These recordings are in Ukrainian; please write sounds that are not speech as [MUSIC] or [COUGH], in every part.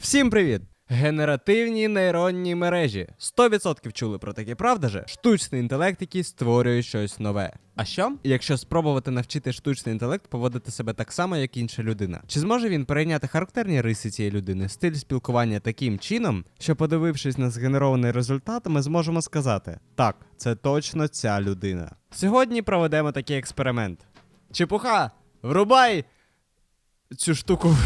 Всім привіт! Генеративні нейронні мережі. 100% чули про таке, правда же? Штучний інтелект, який створює щось нове. А що, якщо спробувати навчити штучний інтелект поводити себе так само, як інша людина? Чи зможе він перейняти характерні риси цієї людини, стиль спілкування таким чином, що, подивившись на згенерований результат, ми зможемо сказати: так, це точно ця людина. Сьогодні проведемо такий експеримент. Чепуха, врубай цю штуку.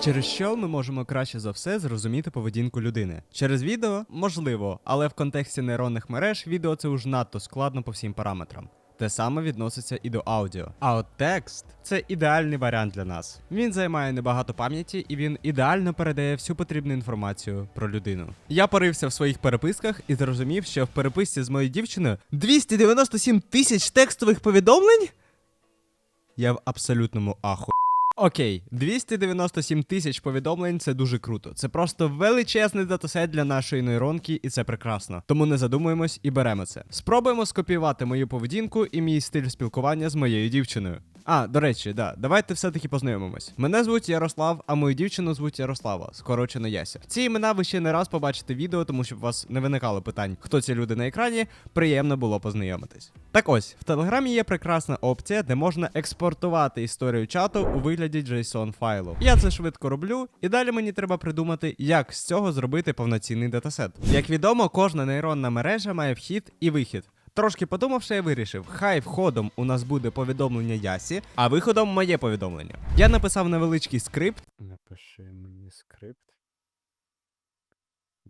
Через що ми можемо краще за все зрозуміти поведінку людини. Через відео можливо, але в контексті нейронних мереж відео це уж надто складно по всім параметрам. Те саме відноситься і до аудіо. А от текст це ідеальний варіант для нас. Він займає небагато пам'яті і він ідеально передає всю потрібну інформацію про людину. Я порився в своїх переписках і зрозумів, що в переписці з моєю дівчиною 297 тисяч текстових повідомлень. Я в абсолютному аху. Окей, 297 тисяч повідомлень це дуже круто. Це просто величезний датасет для нашої нейронки, і це прекрасно. Тому не задумуємось і беремо це. Спробуємо скопіювати мою поведінку і мій стиль спілкування з моєю дівчиною. А, до речі, да, давайте все-таки познайомимось. Мене звуть Ярослав, а мою дівчину звуть Ярослава, скорочено Яся. Ці імена ви ще не раз побачите відео, тому щоб у вас не виникало питань, хто ці люди на екрані. Приємно було познайомитись. Так ось, в Телеграмі є прекрасна опція, де можна експортувати історію чату у вигляді JSON файлу. Я це швидко роблю, і далі мені треба придумати, як з цього зробити повноцінний датасет. Як відомо, кожна нейронна мережа має вхід і вихід. Трошки подумавши, я вирішив, хай входом у нас буде повідомлення Ясі, а виходом моє повідомлення. Я написав невеличкий скрипт. Напиши мені скрипт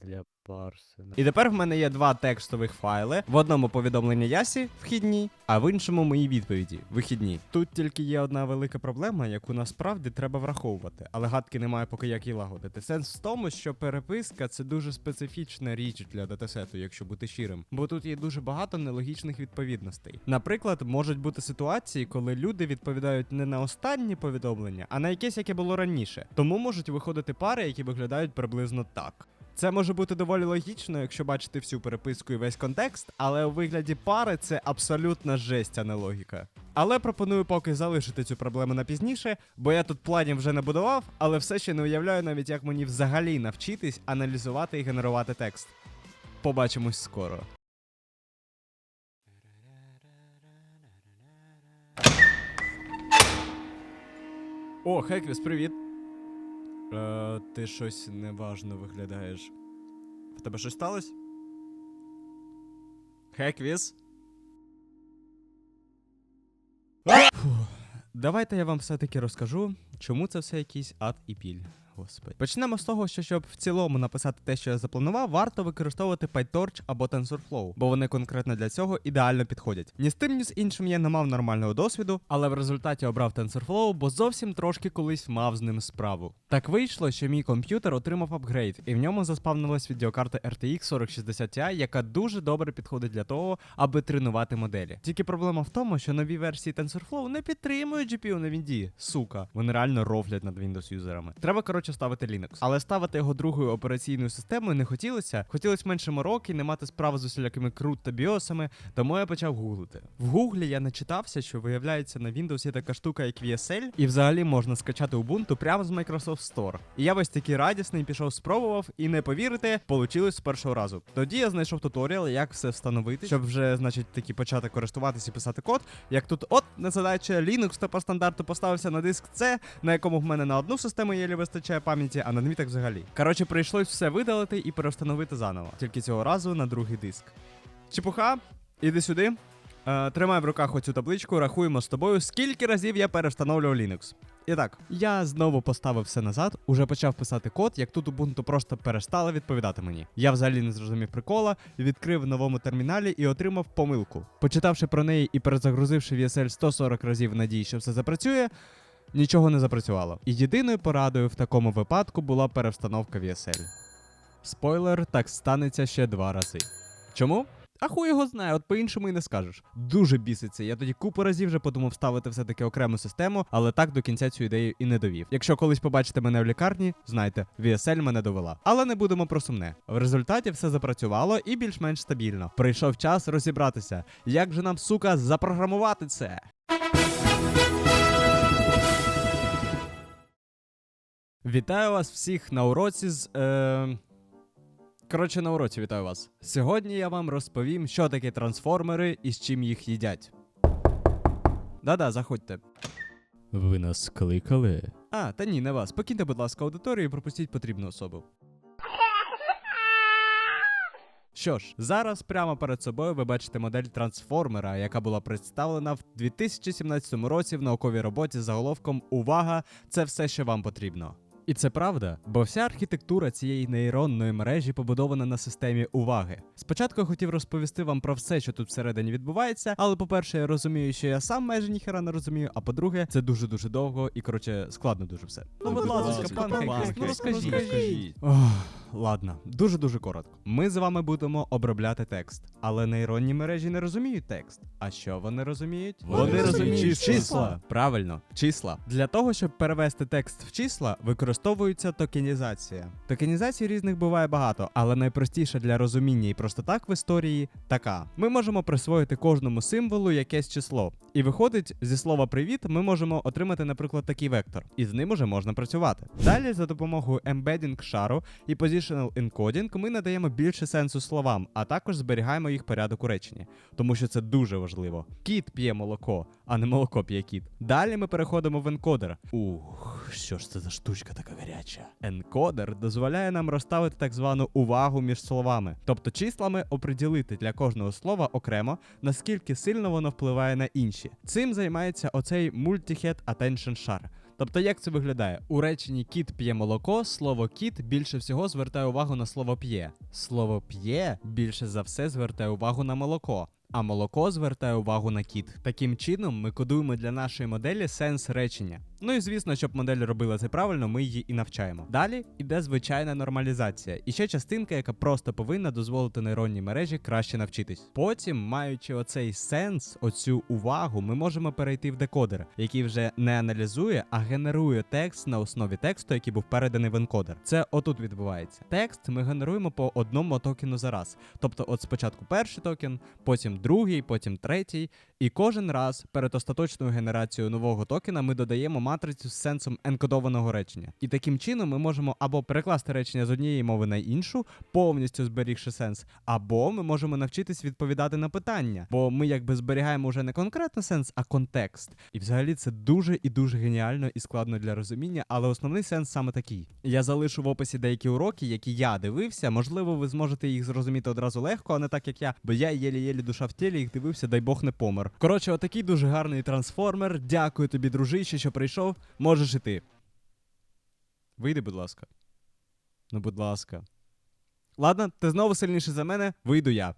для парсена. І тепер в мене є два текстових файли. В одному повідомлення Ясі вхідні, а в іншому мої відповіді вихідні. Тут тільки є одна велика проблема, яку насправді треба враховувати, але гадки немає поки як її лагодити. Сенс в тому, що переписка це дуже специфічна річ для датасету, якщо бути щирим. Бо тут є дуже багато нелогічних відповідностей. Наприклад, можуть бути ситуації, коли люди відповідають не на останні повідомлення, а на якесь, яке було раніше. Тому можуть виходити пари, які виглядають приблизно так. Це може бути доволі логічно, якщо бачити всю переписку і весь контекст, але у вигляді пари це абсолютна жесть, а не логіка. Але пропоную поки залишити цю проблему на пізніше, бо я тут планів вже не будував, але все ще не уявляю навіть, як мені взагалі навчитись аналізувати і генерувати текст. Побачимось скоро. О, Хеквіс, привіт. Е, ти щось неважно виглядаєш. В тебе щось сталося? Хеквіс? Давайте я вам все-таки розкажу, чому це все якийсь ад і біль. Господи. Почнемо з того, що щоб в цілому написати те, що я запланував, варто використовувати PyTorch або TensorFlow, бо вони конкретно для цього ідеально підходять. Ні з тим, ні з іншим я не мав нормального досвіду, але в результаті обрав TensorFlow, бо зовсім трошки колись мав з ним справу. Так вийшло, що мій комп'ютер отримав апгрейд, і в ньому заспавнилась відеокарта RTX 4060 Ti, яка дуже добре підходить для того, аби тренувати моделі. Тільки проблема в тому, що нові версії TensorFlow не підтримують GPU на Вінді. Сука, вони реально рофлять над Windows юзерами. Треба коротше ставити Linux. Але ставити його другою операційною системою не хотілося. Хотілося менше мороки, не мати справи з усілякими крут та біосами, тому я почав гуглити. В гуглі я начитався, що виявляється на Windows є така штука, як VSL, і взагалі можна скачати Ubuntu прямо з Microsoft Store. І я весь такий радісний пішов, спробував, і не повірите, получилось з першого разу. Тоді я знайшов туторіал, як все встановити, щоб вже, значить, таки почати користуватися і писати код. Як тут, от незадача Linux та по стандарту поставився на диск C, на якому в мене на одну систему єлі вистачає пам'яті, а на дві так взагалі. Коротше, прийшлось все видалити і перестановити заново. Тільки цього разу на другий диск. Чепуха, іди сюди. Е, тримай в руках оцю табличку, рахуємо з тобою, скільки разів я перевстановлював Linux. І так, я знову поставив все назад, уже почав писати код, як тут Ubuntu просто перестало відповідати мені. Я взагалі не зрозумів прикола, відкрив в новому терміналі і отримав помилку. Почитавши про неї і перезагрузивши VSL 140 разів надії, що все запрацює, нічого не запрацювало. І єдиною порадою в такому випадку була перевстановка VSL. Спойлер, так станеться ще два рази. Чому? А хуй його знає, от по-іншому і не скажеш. Дуже біситься. Я тоді купу разів вже подумав ставити все-таки окрему систему, але так до кінця цю ідею і не довів. Якщо колись побачите мене в лікарні, знайте, VSL мене довела. Але не будемо про сумне. В результаті все запрацювало і більш-менш стабільно. Прийшов час розібратися, як же нам, сука, запрограмувати це. Вітаю вас всіх на уроці з. Е... Коротше, на уроці вітаю вас. Сьогодні я вам розповім, що таке трансформери і з чим їх їдять. Да-да, заходьте. Ви нас кликали? А, та ні, не вас. Покиньте, будь ласка, аудиторію і пропустіть потрібну особу. Що ж, зараз прямо перед собою ви бачите модель трансформера, яка була представлена в 2017 році в науковій роботі з заголовком Увага! Це все, що вам потрібно. І це правда, бо вся архітектура цієї нейронної мережі побудована на системі уваги. Спочатку я хотів розповісти вам про все, що тут всередині відбувається, але по-перше, я розумію, що я сам майже ніхера не розумію, а по-друге, це дуже дуже довго і коротше складно дуже все. Ну, будь ласка, пан ну розкажіть. Ох, ладно, дуже дуже коротко. Ми з вами будемо обробляти текст, але нейронні мережі не розуміють текст. А що вони розуміють? Вони розуміють числа. Правильно, числа. Для того, щоб перевести текст в числа, використовується токенізація. Токенізацій різних буває багато, але найпростіша для розуміння і просто так в історії така: ми можемо присвоїти кожному символу якесь число. І виходить, зі слова привіт, ми можемо отримати, наприклад, такий вектор, і з ним уже можна працювати. Далі, за допомогою embedding шару і positional encoding ми надаємо більше сенсу словам, а також зберігаємо їх порядок у реченні, тому що це дуже важливо. Кіт п'є молоко, а не молоко п'є кіт. Далі ми переходимо в енкодер. Ух, що ж це за штучка така гаряча? Енкодер дозволяє нам розставити так звану увагу між словами, тобто числами оприділити для кожного слова окремо, наскільки сильно воно впливає на інші. Цим займається оцей Multi-Head Attention Share. Тобто, як це виглядає? У реченні кіт п'є молоко, слово кіт більше всього звертає увагу на слово п'є. Слово п'є більше за все звертає увагу на молоко. А молоко звертає увагу на кіт. Таким чином, ми кодуємо для нашої моделі сенс речення. Ну і звісно, щоб модель робила це правильно, ми її і навчаємо. Далі іде звичайна нормалізація, і ще частинка, яка просто повинна дозволити нейронній мережі краще навчитись. Потім, маючи оцей сенс, оцю увагу, ми можемо перейти в декодер, який вже не аналізує, а генерує текст на основі тексту, який був переданий в енкодер. Це отут відбувається. Текст ми генеруємо по одному токену за раз. Тобто, от спочатку перший токен, потім другий, потім третій. І кожен раз перед остаточною генерацією нового токена ми додаємо матрицю з сенсом енкодованого речення. І таким чином ми можемо або перекласти речення з однієї мови на іншу, повністю зберігши сенс, або ми можемо навчитись відповідати на питання, бо ми якби зберігаємо вже не конкретно сенс, а контекст. І взагалі це дуже і дуже геніально і складно для розуміння, але основний сенс саме такий. Я залишу в описі деякі уроки, які я дивився. Можливо, ви зможете їх зрозуміти одразу легко, а не так як я, бо я єлі-єлі душа в тілі їх дивився, дай Бог не помер. Коротше, отакий дуже гарний трансформер. Дякую тобі, дружище, що прийшов. Можеш іти. Вийди, будь ласка. Ну, будь ласка. Ладно, ти знову сильніший за мене, вийду я.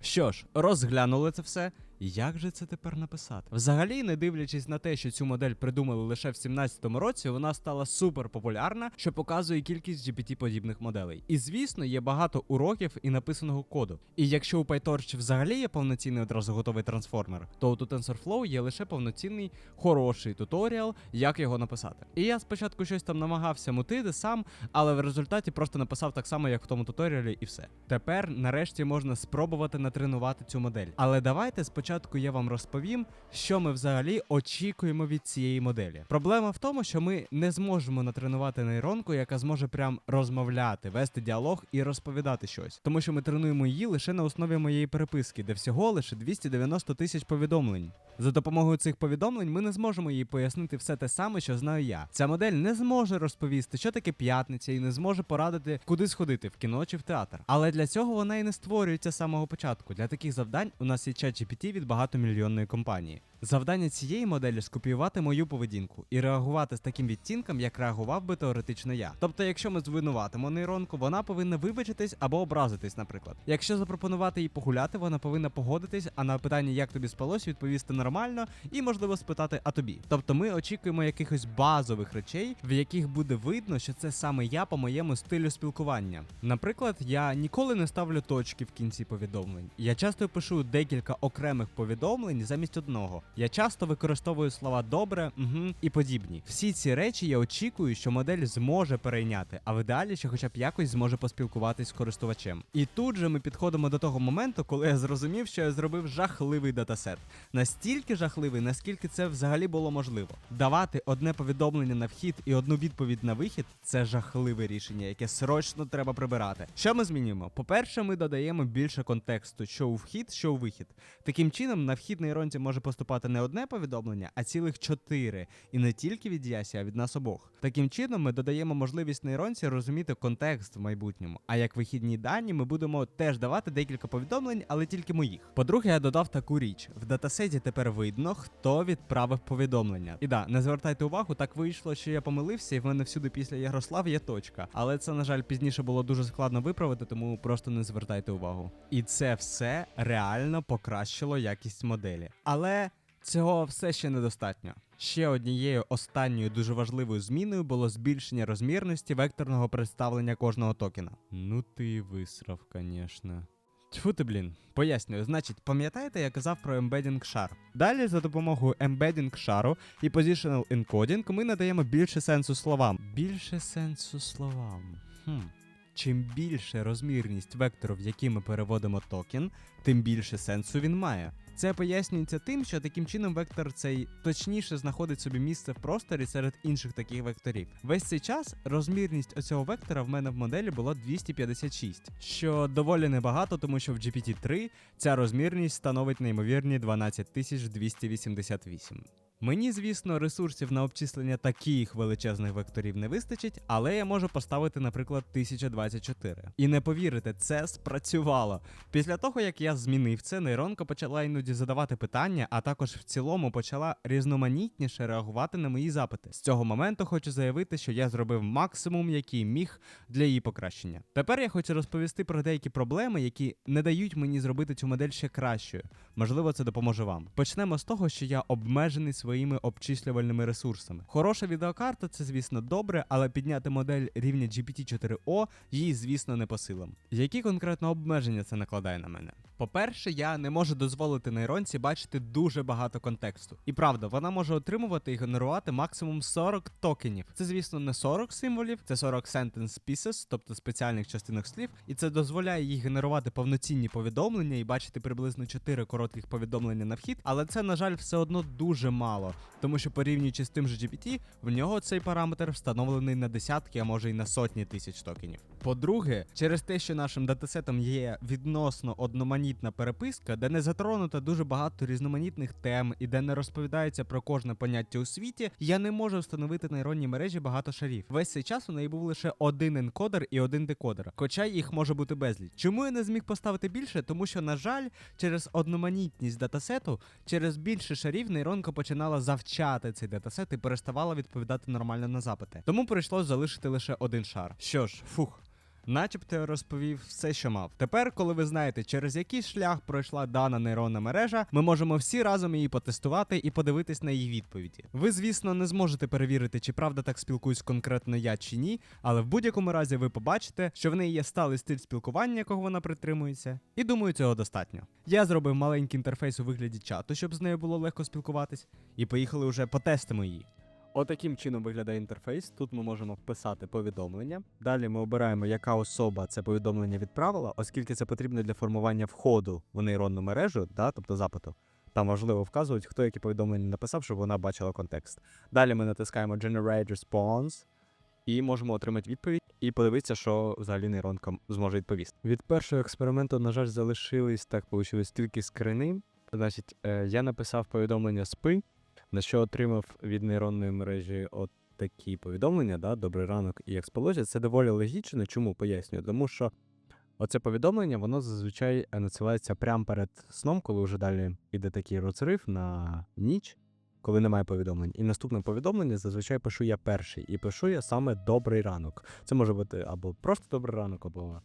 Що ж, розглянули це все. Як же це тепер написати? Взагалі, не дивлячись на те, що цю модель придумали лише в 17-му році, вона стала супер популярна, що показує кількість GPT-подібних моделей. І звісно, є багато уроків і написаного коду. І якщо у PyTorch взагалі є повноцінний одразу готовий трансформер, то у TensorFlow є лише повноцінний хороший туторіал, як його написати. І я спочатку щось там намагався мутити сам, але в результаті просто написав так само, як в тому туторіалі, і все. Тепер, нарешті, можна спробувати натренувати цю модель. Але давайте спочатку я вам розповім, що ми взагалі очікуємо від цієї моделі. Проблема в тому, що ми не зможемо натренувати нейронку, яка зможе прям розмовляти, вести діалог і розповідати щось. Тому що ми тренуємо її лише на основі моєї переписки, де всього лише 290 тисяч повідомлень. За допомогою цих повідомлень ми не зможемо їй пояснити все те саме, що знаю я. Ця модель не зможе розповісти, що таке п'ятниця, і не зможе порадити, куди сходити в кіно чи в театр. Але для цього вона і не створюється з самого початку. Для таких завдань у нас є чат GPT від багатомільйонної компанії. Завдання цієї моделі скопіювати мою поведінку і реагувати з таким відтінком, як реагував би теоретично я. Тобто, якщо ми звинуватимо нейронку, вона повинна вибачитись або образитись, наприклад. Якщо запропонувати їй погуляти, вона повинна погодитись, а на питання, як тобі спалось, відповісти нормально і можливо спитати, а тобі. Тобто ми очікуємо якихось базових речей, в яких буде видно, що це саме я по моєму стилю спілкування. Наприклад, я ніколи не ставлю точки в кінці повідомлень. Я часто пишу декілька окремих повідомлень замість одного. Я часто використовую слова добре, угу і подібні. Всі ці речі я очікую, що модель зможе перейняти, а в ідеалі ще хоча б якось зможе поспілкуватись з користувачем. І тут же ми підходимо до того моменту, коли я зрозумів, що я зробив жахливий датасет. Настільки жахливий, наскільки це взагалі було можливо. Давати одне повідомлення на вхід і одну відповідь на вихід це жахливе рішення, яке срочно треба прибирати. Що ми змінюємо? По-перше, ми додаємо більше контексту, що у вхід, що у вихід. Таким чином, на вхід нейронці може поступати не одне повідомлення, а цілих чотири. І не тільки від Ясі, а від нас обох. Таким чином, ми додаємо можливість нейронці розуміти контекст в майбутньому. А як вихідні дані, ми будемо теж давати декілька повідомлень, але тільки моїх. По-друге, я додав таку річ: в датасеті тепер видно, хто відправив повідомлення. І да, не звертайте увагу, так вийшло, що я помилився, і в мене всюди після Ярослав є точка. Але це, на жаль, пізніше було дуже складно виправити, тому просто не звертайте увагу. І це все реально покращило якість моделі. Але цього все ще недостатньо. Ще однією останньою дуже важливою зміною було збільшення розмірності векторного представлення кожного токена. Ну ти висрав, конечно. Тьфу ти, блін. Пояснюю, значить, пам'ятаєте, я казав про embedding шар? Далі за допомогою embedding шару і positional encoding ми надаємо більше сенсу словам. Більше сенсу словам. Хм. Чим більше розмірність вектору, в який ми переводимо токен, тим більше сенсу він має. Це пояснюється тим, що таким чином вектор цей точніше знаходить собі місце в просторі серед інших таких векторів. Весь цей час розмірність оцього вектора в мене в моделі була 256, що доволі небагато, тому що в GPT-3 ця розмірність становить неймовірні 12288. Мені, звісно, ресурсів на обчислення таких величезних векторів не вистачить, але я можу поставити, наприклад, 1024. І не повірите, це спрацювало. Після того, як я змінив це, нейронка почала іноді задавати питання, а також в цілому почала різноманітніше реагувати на мої запити. З цього моменту хочу заявити, що я зробив максимум, який міг для її покращення. Тепер я хочу розповісти про деякі проблеми, які не дають мені зробити цю модель ще кращою. Можливо, це допоможе вам. Почнемо з того, що я обмежений своїми обчислювальними ресурсами. Хороша відеокарта це, звісно, добре, але підняти модель рівня GPT-4O їй, звісно, не по силам. Які конкретно обмеження це накладає на мене? По-перше, я не можу дозволити нейронці бачити дуже багато контексту. І правда, вона може отримувати і генерувати максимум 40 токенів. Це, звісно, не 40 символів, це 40 sentence pieces, тобто спеціальних частинок слів, і це дозволяє їй генерувати повноцінні повідомлення і бачити приблизно 4 коротких повідомлення на вхід, але це, на жаль, все одно дуже мало, тому що порівнюючи з тим же GPT, в нього цей параметр встановлений на десятки, а може й на сотні тисяч токенів. По-друге, через те, що нашим датасетом є відносно одноманітна переписка, де не затронуто дуже багато різноманітних тем і де не розповідається про кожне поняття у світі, я не можу встановити нейронні мережі багато шарів. Весь цей час у неї був лише один енкодер і один декодер, хоча їх може бути безліч. Чому я не зміг поставити більше? Тому що, на жаль, через одноманітність датасету, через більше шарів нейронка починала завчати цей датасет і переставала відповідати нормально на запити. Тому прийшлось залишити лише один шар. Що ж, фух. Начебто розповів все, що мав. Тепер, коли ви знаєте, через який шлях пройшла дана нейронна мережа, ми можемо всі разом її потестувати і подивитись на її відповіді. Ви, звісно, не зможете перевірити, чи правда так спілкуюсь конкретно я чи ні, але в будь-якому разі ви побачите, що в неї є сталий стиль спілкування, якого вона притримується, і думаю, цього достатньо. Я зробив маленький інтерфейс у вигляді чату, щоб з нею було легко спілкуватись, і поїхали вже потестимо її. Отаким чином виглядає інтерфейс. Тут ми можемо вписати повідомлення. Далі ми обираємо, яка особа це повідомлення відправила, оскільки це потрібно для формування входу в нейронну мережу, да, тобто запиту. Там важливо вказувати, хто яке повідомлення написав, щоб вона бачила контекст. Далі ми натискаємо Generate Response і можемо отримати відповідь і подивитися, що взагалі нейронка зможе відповісти. Від першого експерименту, на жаль, залишились так, вийшло тільки скрини. Значить, е, я написав повідомлення спи, на що отримав від нейронної мережі от такі повідомлення, да, добрий ранок і як спалося. Це доволі логічно. Чому пояснюю? Тому що Оце повідомлення, воно зазвичай е, надсилається прямо перед сном, коли вже далі йде такий розрив на ніч, коли немає повідомлень. І наступне повідомлення зазвичай пишу я перший. І пишу я саме добрий ранок. Це може бути або просто добрий ранок, або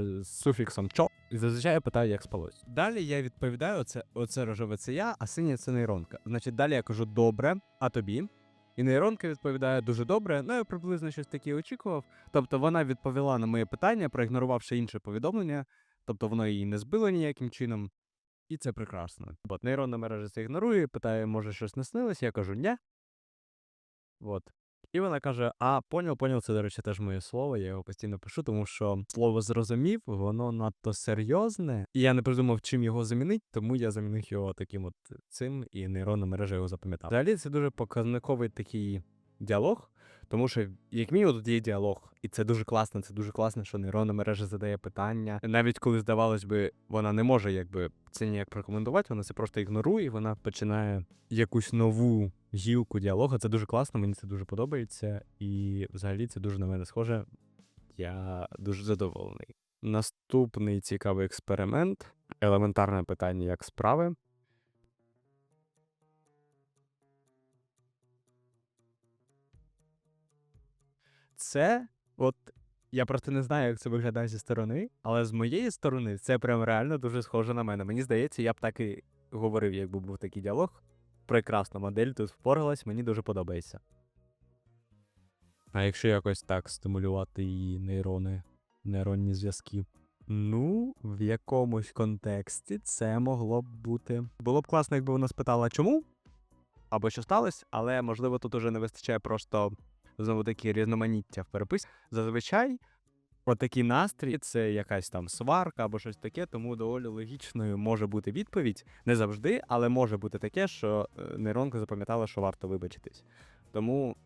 з, суфіксом чо. І зазвичай я питаю, як спалось. Далі я відповідаю: оце, оце рожеве це я, а синє це нейронка. Значить, далі я кажу добре, а тобі. І нейронка відповідає дуже добре. Ну, я приблизно щось таке очікував. Тобто вона відповіла на моє питання, проігнорувавши інше повідомлення, тобто воно її не збило ніяким чином. І це прекрасно. От нейронна мережа це ігнорує, питає, може щось не снилось, я кажу ні. От. І вона каже: А, поняв, поняв, це, до речі, теж моє слово, я його постійно пишу, тому що слово зрозумів, воно надто серйозне, і я не придумав, чим його замінити, тому я замінив його таким от цим, і нейронна мережа його запам'ятала. Взагалі, це дуже показниковий такий діалог, тому що, як мінімум, тут є діалог, і це дуже класно. Це дуже класно, що нейронна мережа задає питання. Навіть коли здавалось би, вона не може якби це ніяк прокоментувати, вона це просто ігнорує, і вона починає якусь нову гілку діалогу. Це дуже класно, мені це дуже подобається, і взагалі це дуже на мене схоже. Я дуже задоволений. Наступний цікавий експеримент. Елементарне питання, як справи. Це от я просто не знаю, як це виглядає зі сторони, але з моєї сторони це прям реально дуже схоже на мене. Мені здається, я б так і говорив, якби був такий діалог. Прекрасна модель тут впоралась, мені дуже подобається. А якщо якось так стимулювати її нейрони, нейронні зв'язки? Ну, в якомусь контексті це могло б бути. Було б класно, якби вона спитала, чому? Або що сталося, але можливо тут уже не вистачає просто знову таки різноманіття в переписі. Зазвичай отакий настрій це якась там сварка або щось таке, тому доволі логічною може бути відповідь. Не завжди, але може бути таке, що е, нейронка запам'ятала, що варто вибачитись. Тому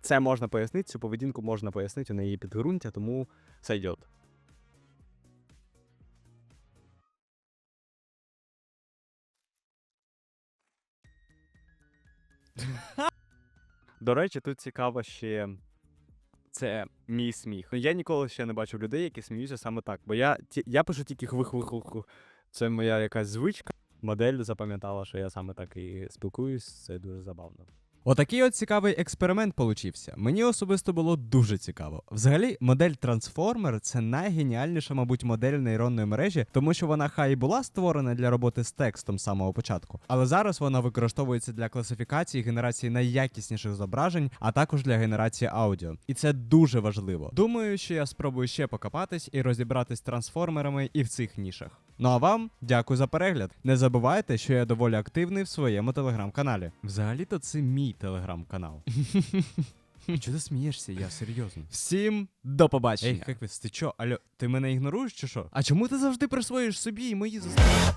це можна пояснити, цю поведінку можна пояснити на її підґрунтя, тому це йде. До речі, тут цікаво ще це мій сміх. Я ніколи ще не бачив людей, які сміються саме так. Бо я, ті- я пишу тільки хвих хвих хвих Це моя якась звичка. Модель запам'ятала, що я саме так і спілкуюсь. Це дуже забавно. Отакий от цікавий експеримент получився. Мені особисто було дуже цікаво. Взагалі, модель Transformer це найгеніальніша, мабуть, модель нейронної мережі, тому що вона хай і була створена для роботи з текстом з самого початку, але зараз вона використовується для класифікації генерації найякісніших зображень, а також для генерації аудіо. І це дуже важливо. Думаю, що я спробую ще покопатись і розібратись з трансформерами і в цих нішах. Ну а вам дякую за перегляд. Не забувайте, що я доволі активний в своєму телеграм-каналі. Взагалі-то це мій телеграм-канал. [LAUGHS] Чого ти смієшся? Я серйозно. Всім до побачення. Ей, ви ти чо? Алло, ти мене ігноруєш чи що? А чому ти завжди присвоїш собі і мої заслуги?